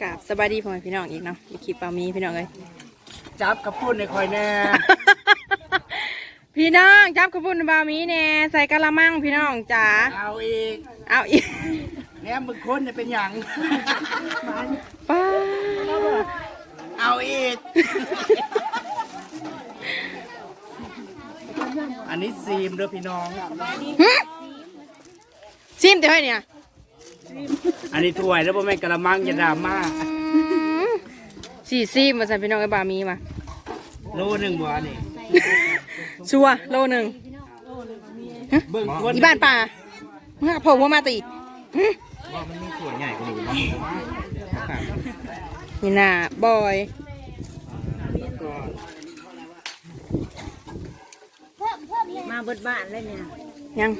กับสบายดีพ่อแม่พี่น้องอีกเนาะอีกคลิปปามีพี่น้องเลย จับกระปุ่นในคอยแน่ พี่น้องจับขบุญบามีแน่ใส่กะละมังพี่น้องจ๋าเอาอีกเอาอีกแหนมมึงคนเนี่ยเป็นหยัง ป้าเอาอีก อันนี้ซีมเด้อพี่น้อง หึซิมเดี๋ยวให้เนี่ย อันนี้ถ้วยแล้วพ่อแม่นกระมังอย่าดราม่าอืมสี่ซิมมาใส่พี่น้องไอ้บามีมาโลหนึ่งบัวนี่ชัวร์โลหนึ่งเบิ่งคนอีบ้านป่ามึงหาผมว่ามาตีหึว่ามันมีถ้วยใหญ่กว่านี้นี่น่ะบอยมาเบิดบ้านเลยเนี่ยยัง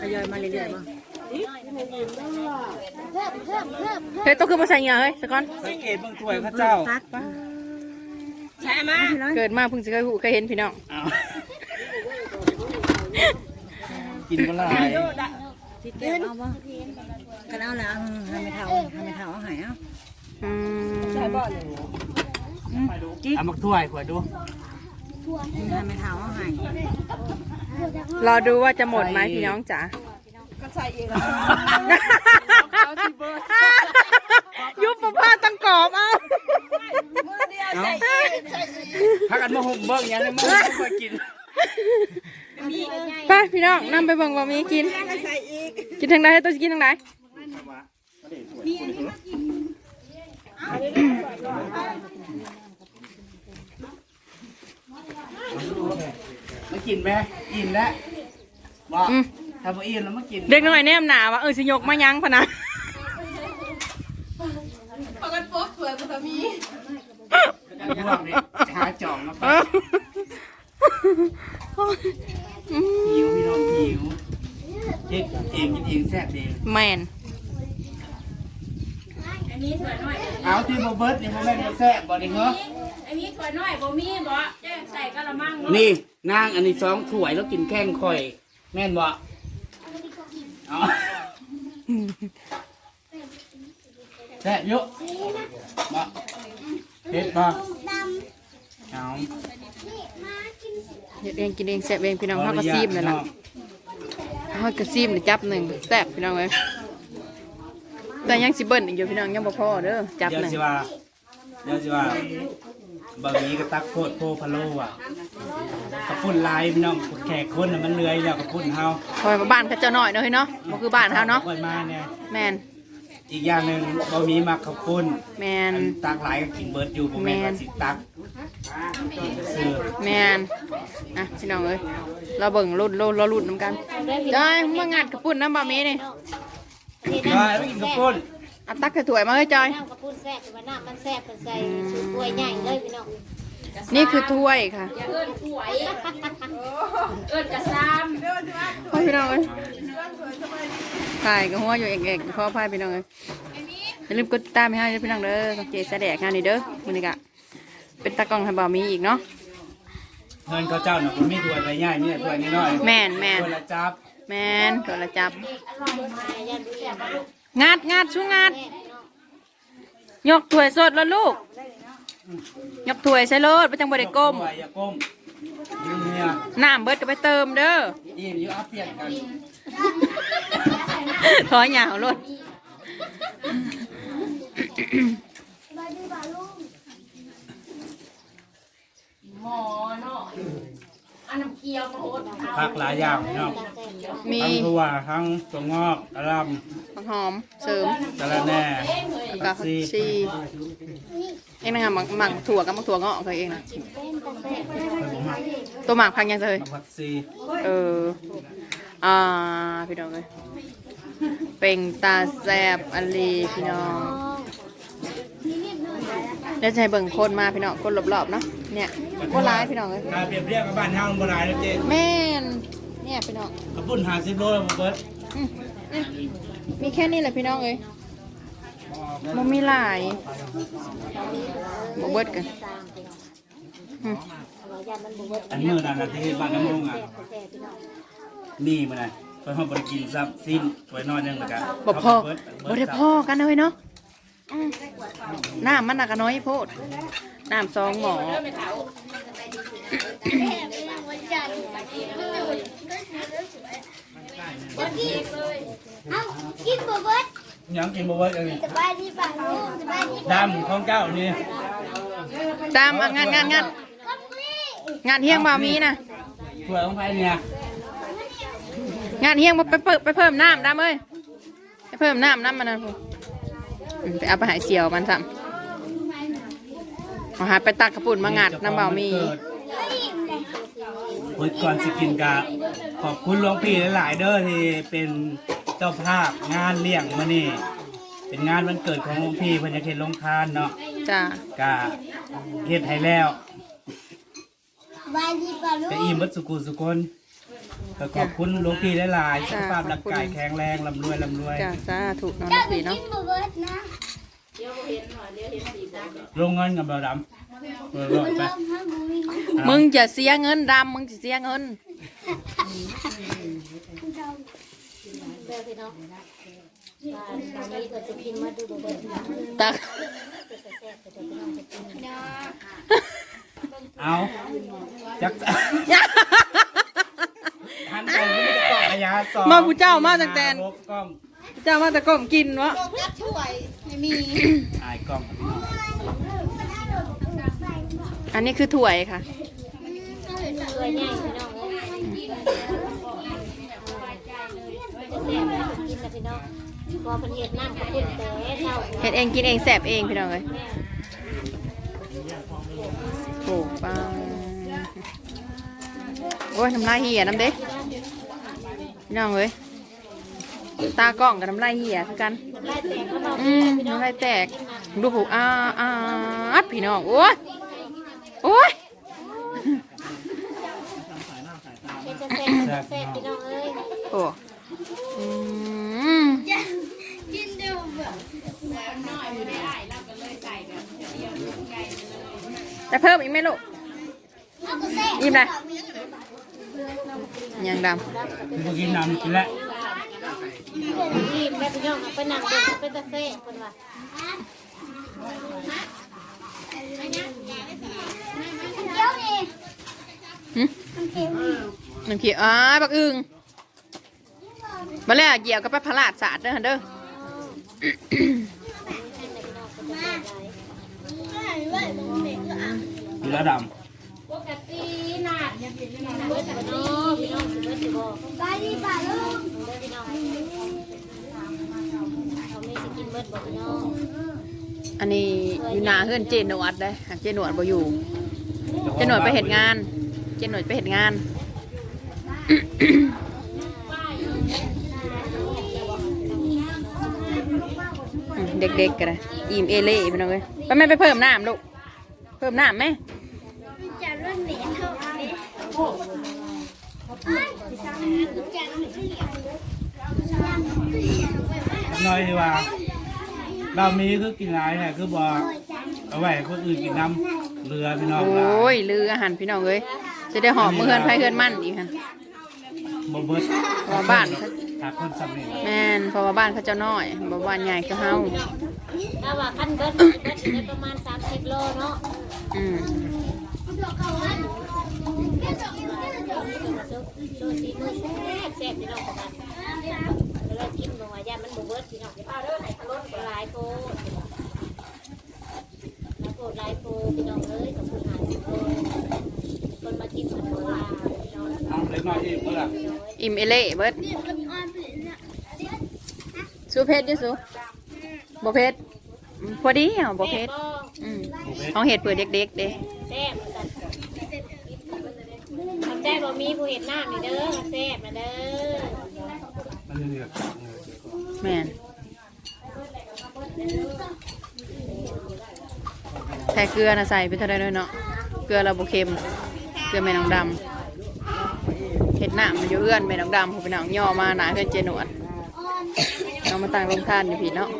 ทยอยมาเรื่อยๆบ่ เฮ้ยต้องขึ้นมาใส่เหงื่อเฮ้ยสกอน สังเกตเบิ่งถ้วยพระเจ้าพักใช่มาเกิดมาเพิ่งจะเคยหูเคยเห็นพี่น้องเอากินบ่หลายพี่เก็บเอาบ่กันเอาแล้วทำไม่เท่าทำไม่เท่าเอาใหายเอาอืมเอามักถ้วยขวดดูทำไม่เท่าเอาใหายรอดูว่าจะหมดไหมพี่น้องจ๋า ยุบประพาสตังกรอบเอาเอาพักกันมาห่มเบิ่งหยังเลยมึงไม่เคยกินไปพี่น้องนำไปเบิ่งว่ามีกิน กินทางใดให้ตัวสิกินทางใดมากินไหมกินแล้วบอกอืม ถ้าบ่อิ่มแล้วมากินเด็กน้อยแนมหนาว่าเออสิยกมายังพะนะพวกนี้หาจ่องมาไปหิวพี่น้องหิวเฮ็ดเองกินเองแซ่บเองแมนเอาที่บ่เบิดนี่บ่แม่นบ่แซ่บบ่นี่เหรออันนี้ถ้วยน้อยบ่มีบ่จะใส่กะละมังบ่นี่นางอันนี้สองถ้วยแล้วกินแข้งข่อย แม่นบ่เอา แซ่บเยอะบ่เฮ็ดบ่เอาเฮ็ดเองกินเองแซ่บเองพี่น้องเขาก็ซีมนั่นแหละเขาก็ซีมนี่จับหนึ่งแซ่บพี่น้องเอ้ยแต่ยังสิเบิ้ลอีกอยู่พี่น้องยังบ่พอเด้อจับเดี๋ยวหนึ่งสิว่าเดี๋ยวสิว่าบางนี้ก็ตักโคตรโพพะโลอะกระปุ่นลายพี่น้องแขกคนน่ะมันเลื้อยแล้วกระปุ่นเฮาคอยมาบ้านเขาเจ้าหน่อยเนาะเฮ้ยเนาะบ่คือบ้านเฮาเนาะค่อยมาเนี่ย แมน อีกอย่างหนึ่งบ่มีมักข้าวปุ้นแมอันนตักหลายก็กินเบิร์ดอยู่ผมแม่นแม่นว่าสิตักซื้อแมนอะพี่น้องเอ้ยเราเบิ่งรุ่นรุ่นเรารุ่นน้ำกันได้มางัดกระปุ่นน้ำบะหมี่นี่ก็ไม่กินข้าวปุ้นเอาตักใส่ถ้วยมาเฮ้ยจอย น้ำกระปุ้นแซ่บว่าน้ำมันแซ่บเป็นใส่สูตรกล้วยใหญ่เลยพี่น้องนี่คือถ้วยค่ะอย่าเอิ้นถ้วย เอิ้นกระซ้ำพ่อพี่น้องเอ้ย ถ่ายกับหัวอยู่เอกๆพ่อพายพี่น้องเอ้ยอย่าลืมกดติดตามให้ให้พี่น้องเด้อสังเกตแสดงงานนี่เด้อมื้อนี้กะเป็นตากล้องให้บ่าวมีอีกเนาะเงินเขาเจ้าน่ะผมมีถ้วยใบใหญ่มีแต่ถ้วยน้อยๆแม่นแม่นถ้วยละจับแม่นตัวละจับงัดงัดชูงัดยกถ้วยสดแล้วลูกยกถ้วยใส่รถไปจังบ่ได้ก้มถ้วยอย่าก้มยืนเนี่ยน้ำเบิดก็ไปเติมเด้ออิ่มอยู่เอาเปลี่ยนกัน ถอยหยาวรถหมอเนาะอันน้ำเคียวมาโอดเอาผักหลายอย่างพี่น้องมีทั้งถั่วทั้งตัวงอกกระหลผักหอมเสริมำกระแหน่แล้วก็ผักชีเองนะคะหมักหมักถั่วกับหมักถั่วงอกเคยเองนะตัวหมักพังยังเลยผักซีเออ อ่า พี่น้องเลย เป็นตาแซบอันลีพี่น้องเดี๋ยวจะให้เบิ่งคนมาพี่น้องคนรอบๆเนาะเนี่ยคนร้ายพี่น้องเลยถ้าเปรียบเทียบกับบ้านเฮามันบ่หลายแล้วเจ๊แม่นเนี่ยพี่น้องกระปุ้น50โลแล้วบ่เบิดอืมอืมมีแค่นี้แหละพี่น้องเอ้ยมันมีหลายบ่เบิดกันอืมอันมื้อนั้นน่ะที่บ้านน้ำมงอะนี่มื้อนั้น เพิ่นเฮาบ่ได้กินซ้ำสิ้นถ้วยน้อยหนึงแล้วก็บ่พอเาไปเดบ่ได้พอกันเลยเนาะอืมน้ำมันน่ะก็น้อยโพดน้ำสองหมอเอากินบ่เบิดยังกินบ่เบิดอันนี้สบายดีป่ะลูกสบายดีดำของเจ้านี่ตามอะงานงานงานครับพี่งานเฮียงบ่มีนะถั่วของไผเนี่ย งานเฮียงบ่ไปเปิดไปเพิ่มน้ำดำเอ้ยไปเพิ่มน้ำน้ำมันนะพูอืมไปเอาไปใหายเสียวมันซ้ำเอาหาไปตักกระปุ่นมางัดน้ำเบามีเปิดก่อนสิกินกะขอบคุณหลวงพี่หลาย ๆ เด้อที่เป็นเจ้าภาพงานเลี้ยงมื้อนี้เป็นงานวันเกิดของหลวงพี่เพิ่นจะเฮ็ดลงทานเนาะจ้ากะเฮ็ดให้แล้วสบายดีป่ะลูกจะอิ่มเบัดสุกุสุคน ก็ขอบคุณหลวงพี่หลายๆสุขภาพร่างกายแข็งแรงร่ำรวยร่ำรวยจ้าสาถูกเนาะเจ้าน้องไปปีกิเนาะนบ่เบิดนะลงเงินกับเบาดำเออรอดไปลมห้ามบ่มีมึงจะเสียเงินดำมึงจะเสียเงินเด้อพี่น้องว่าตอนนี้ก็จะกินมาดูบ่เบิดนะตักเอาจัก หันไปไม่ได้กล้องระยะสองมาผู้เจ้ามาตั้งแต่ลบกล้องเจ้ามาแต่ก้มกินวะอายกล้องอันนี้คือถ้วยค่ะตัวใหญ่พี่น้องเอ้ยจะแซ่บแล้วก็กินนะพี่น้องพอเพิ่นเฮ็ดน้ำกระปุ้นแต่เช้าเห็ดเองกินเองแสบเองพี่น้องเลยโอ้ปังโอ้ยน้ำลายเหี่ยน้ำเด็ก พี่น้องเลยตากล้องกับน้ำลายเหี่ยคือกันไล่แตกก็นอกอืมน้ำลายแตกดูผูอ้าอ้าอัดพี่น้องโอ้ยโอ้ยเป็นจะแซ่บจะแซ่บพี่น้องเอ้ยโอ้อืมจะเพิ่มอีกไหมลูกอิ่มเลย ยังดคือพวกกินน้ำกินแล้วนี่แม่พี่น้องเอาไปนั่งเด็กเป็นจะแซ่บเพิ่นว่าำหึน้ำเขียวอ่าบักอึงมาแล้วเหยี่ยวกับไปพลาดสาดเด้อเด้ออยู่แล้วดป ไปดีป่ะลูกอันนี้อยู่หนาเฮือนเจหนวดได้เจหนวดบ่อยู่ เจหนวดไปเห็นงาน เจหนวดไปเห็นงานเด็กๆกันเลยอิ่มเอเล่ไปน้องเลยไปแม่ไปเพิ่มน้ำลูก เพิ่มน้ำไหม จะรุ่นเหม็นเท่าไหร่ น้อยดีว่า เรามีคือกินหลายเนี่ยคือบ่เอาไว้ให้คนอื่นกินน้ำเรือพี่น้องโอหลา้ยยลืออาหารพี่น้องเลยจะได้หอมมือเฮือนไผเฮือนมั่นอีกค่ะบ่เบิดเพราะว่าบ้านเขาหาคนสำเร็จแม่นเพราะว่าบ้านเขาเจ้าน้อยบ่บ้านใหญ่ก็เฮาถ้าว่าคันเบิดเบิดได้ประมาณ 30 โลเนาะอืม โซซีมือแซ่บแซ่บพี่น้องกันแล้วกินบ่ว่าย่ามันบ่เบิดพี่น้องอย่าพาเด้อไหนทะลุหลายโพดหลายโพดหลายโพดพี่น้องเอ้ยขอบคุณหาสิโพดคนมากินมันบ่ลาพี่น้องเอาเล็กน้อยอีกเมื่ออิ่มเอเล่เบิดสูเพชรอยูสูบ่เพชรอืมพอดีเหรอบ่เพชรอืมของเห็ดเปิดเด็กๆเด้แซ่บ สันทำได้บ่มีผู้เห็นหน้านี่เด้อแซ่บนะเด้อมันเหลือแม่นแค่เกลือนะใส่ไปเท่าไรด้วยเนาะ เกลือเราบเค็ม เกลือแม่น้องดำเห็ดหน้ามันอยู่เอื้อนแม่น้องดำผู้เป็นน้องย่อมาหนาเพื่อนเจนวดเอามาตั้งลงทานอยู่พี่เนาะ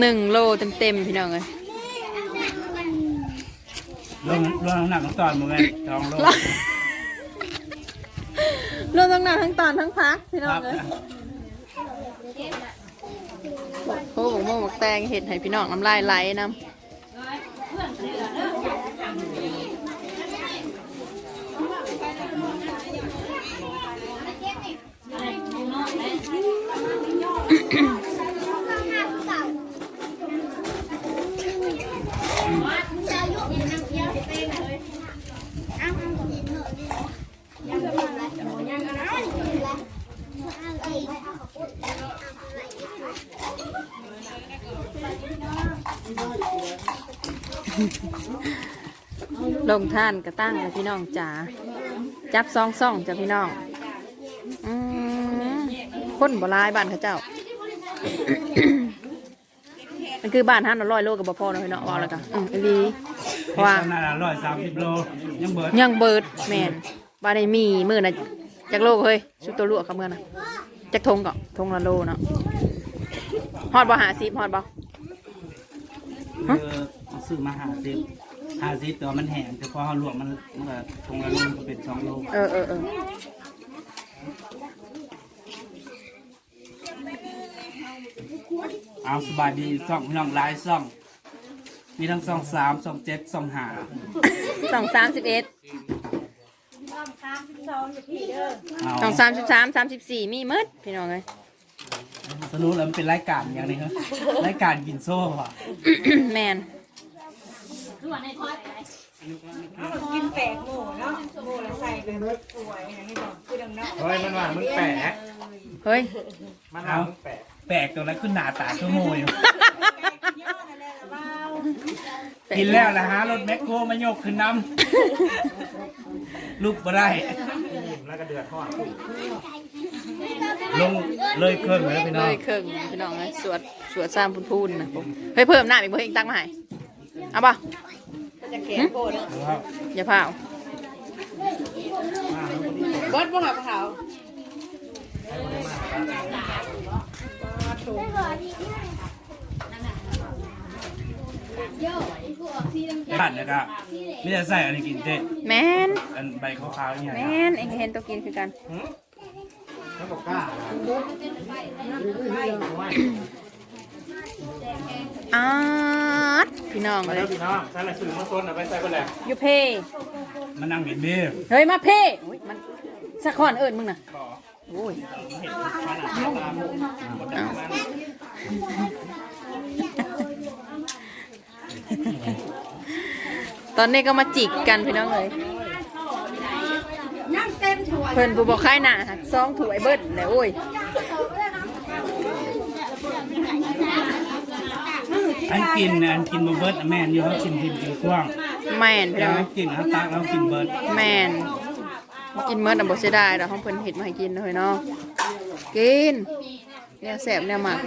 หนึ่งโลเต็มๆพี่น้องเลยรวมทั้งหนักทั้งตอนมึงไงจองโลรวมทั้งหนักทั้งตอนทั้งพักพี่น้องเลยโค้งหมกแตงเห็ดให้พี่น้องน้ำลายไหลน้ำ Gracias. ลงท่านกระตั้งกับพี่น้องจ๋าจับซองซ่องจ้ะพี่น้องอืมคนโบราณบ้านเขาเจ้า มันคือบ้านท่านร้อยโลกับบ่พอเนาะพี่น้องว่าแล้วกันอืมอันนี้เพราะว่า ขนาดร้อยสามสิบโลยังเบิดยังเบิดแมนบ้านในมีมือน่ะจักโลเฮ้ยชุดตัวลวกกับมือน่ะจักทงก่อนทงละโลเนาะฮอดบ่หาซีฮอดบ่เออเอาซื้อมาหาสิบ หาสิบแต่ว่ามันแห้งแต่พอเขาลวกมันมันก็ทงละโลก็เป็นสองโลเออเออเออเอาสบายดีซ่องพี่น้องหลายซ่อง มีทั้งซ่องสามซ่องเจ็ดซ่องห้าสองสามสิบเอ็ดเอาสองสามสิบสามสามสิบสี่มีหมืดพี่น้องเลยสรุปแล้วมันเป็นรายการอย่างนี้ครับรายการกินโซ่ว่ะ แมน กินแปลกหมูเนาะหมูแล้วใส่เป็นสวยอย่างนี้บอกคือดังเนาะเฮ้ยมันว่ามึงแปะเฮ้ยมันว่ามึงแปะแปลกตรงนั้นขึ้นหน้าตาชั่วโมงอยู่กินแล้วนะฮะรถแมคโครมายกขึ้นน้ำลูกบ่ได้อิ่มแล้วก็เดือดทอดลงเลยเครื่องเลยพี่น้เลองยเครื่องพี่น้องเลยสวดสวดสร้างพูนพูนๆนะผมเฮ้ยเพิ่มหน้าอีกเพิ่มอีกตั้งมาให้ เอาป่ะจะแข็งโคตรครับอย่าเผาบดบ่หับเขาบ้านนะครับไม่ได้ใส่อันนี้กินเจ๊แมนอันใบขาวๆอย่างแมเงี้ยนเองเห็นตัวกินคือกันแล้วบอกกล้าอา ร์ตพี่น้องมาเลแล้ยวพี่น้องใส่ละสื่อมาซนเอาไปใส่คนแหละยูเพมานั่งเห็นเบี้ยเฮ้ยมาเพ่อุ๊ยมันสักขอนเอิญมึงน่ะโอ้ยเห็นขนาดนี้ตามหมดแต่มันตอนนี้ก็มาจิกกันพี่น้องเลยเพิ่นผู้บอกค่ายหน้าหักซองถวยเบิดแล้วโอ้ย อันกินน่ะอันกินบเบิร์ดแม่นอยู่เขากินกินกินกว้างแม่นพี่เดี๋ยน้วองเขากินเขาตักแล้วกินเบิร์ดแม่นกินเมื่อน่ะบ่เสียดายดอกของเพิ่นเฮ็ดมาให้กินเลยเนาะกินเนี่ยแซ่บเนี่ยมาก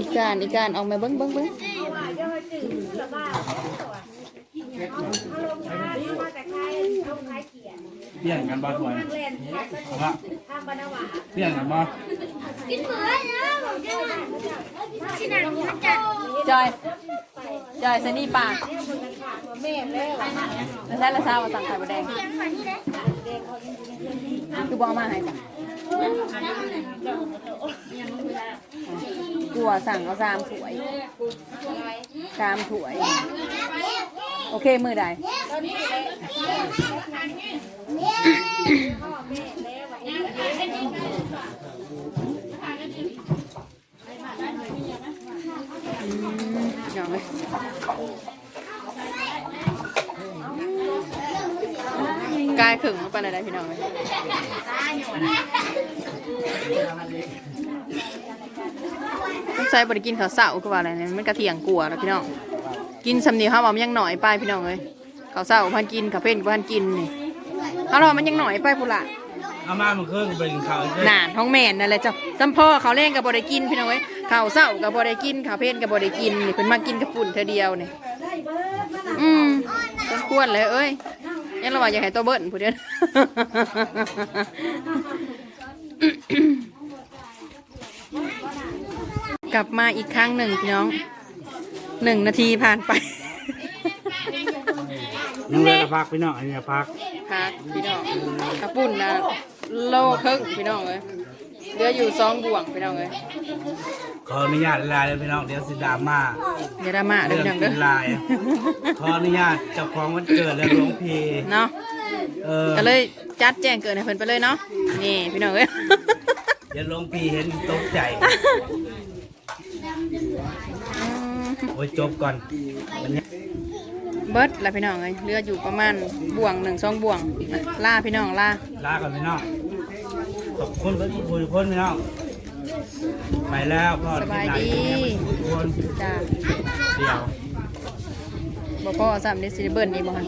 อีการอีการออกมาเบิ้งเบิ้งเบิ้ง เปลี่ยนกันบ่ถวยว่าเปลี่ยนกันบ่จอย จอยใส่นี่ปากแล้วใช้ละซาวสั่งไข่มดแดง คือบอกมาให้จ้ะกลัวสั่งเอาสามถ้วยสามถ้วย โอเคมือใดอืมเดี๋ยวเลยกายขึงลงไปเลยได้พี่น้องเลยต้องใช้บริกินข้าวเสาก็ว่าอะไรเนี่ยมันกระเทียงกลัวแล้วพี่น้อง กินสำเนียงเขาบอกมันยังหน่อยไปพี่น้องเลยข้าวเสาพันกินข้าวเพ่นพันกินนี่เขาบอกมันยังหน่อยไปพุนละเอามามันเครื่องเป็นเขาวเด้อนานท้องแม่นนั่นแหละจ้ะซัมพ่อเขาเล่นกับบได้กินพี่น้องเอ้ยข้าวเศร้ากับบได้กินข้าวเพลนกับบได้กินนี่เพิ่นมากินกระปุ่นเธอเดียวนี่อืมเป็นคควรเลยเอ้ยยังระหว่างอยากให้ตัวเบิ้ลผู้เดียวกลับมาอีกครั้งหนึ่งพี่น้อง หนึ่งนาทีผ่านไป ยังเหลือแต่พักพี่น้องอันนี้พักพักพี่น้องขับปุ่นนะโลครึ่งพี่น้องเลยเหลืออยู่สองบ่วงพี่น้องเลยขออนุญาตลายเลยพี่น้องเดี๋ยวสิดราม่าอย่าดราม่าเด้เรื่อองพี่น้องกิเด้นอลายขออนุญาตเจ้าของวันเกิดและหลวงพี่เนาะเออก็เลยจัดแจ้งเกิดให้เพิ่นไปเลยเนาะนี่พี่น้องเอ้ย เดี๋ยวหลวงพี่เห็นตกใจ อืม โอ้ยจบก่อนวันนี้เบิดละพี่น้องเอ้ยเหลืออยู่ประมาณบ่วงหนึ่งสองบ่วงล่าพี่น้องล่าลาก่อนพี่น้องขอบคุณทุกคนทุกคนพี่น้องไปแล้วพ่อสบายดีทุกคนจ้าเดี๋ยวบ่พ่อซ้ำเดซิเบิลนี่บ่ฮัน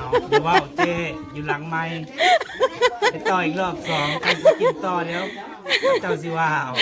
เอาเดี๋ยวว่าเจอยู่หลังไม้ไปต่ออีกรอบสองใครจะกินต่อเดี๋ยวเจ้าสิว่าเอา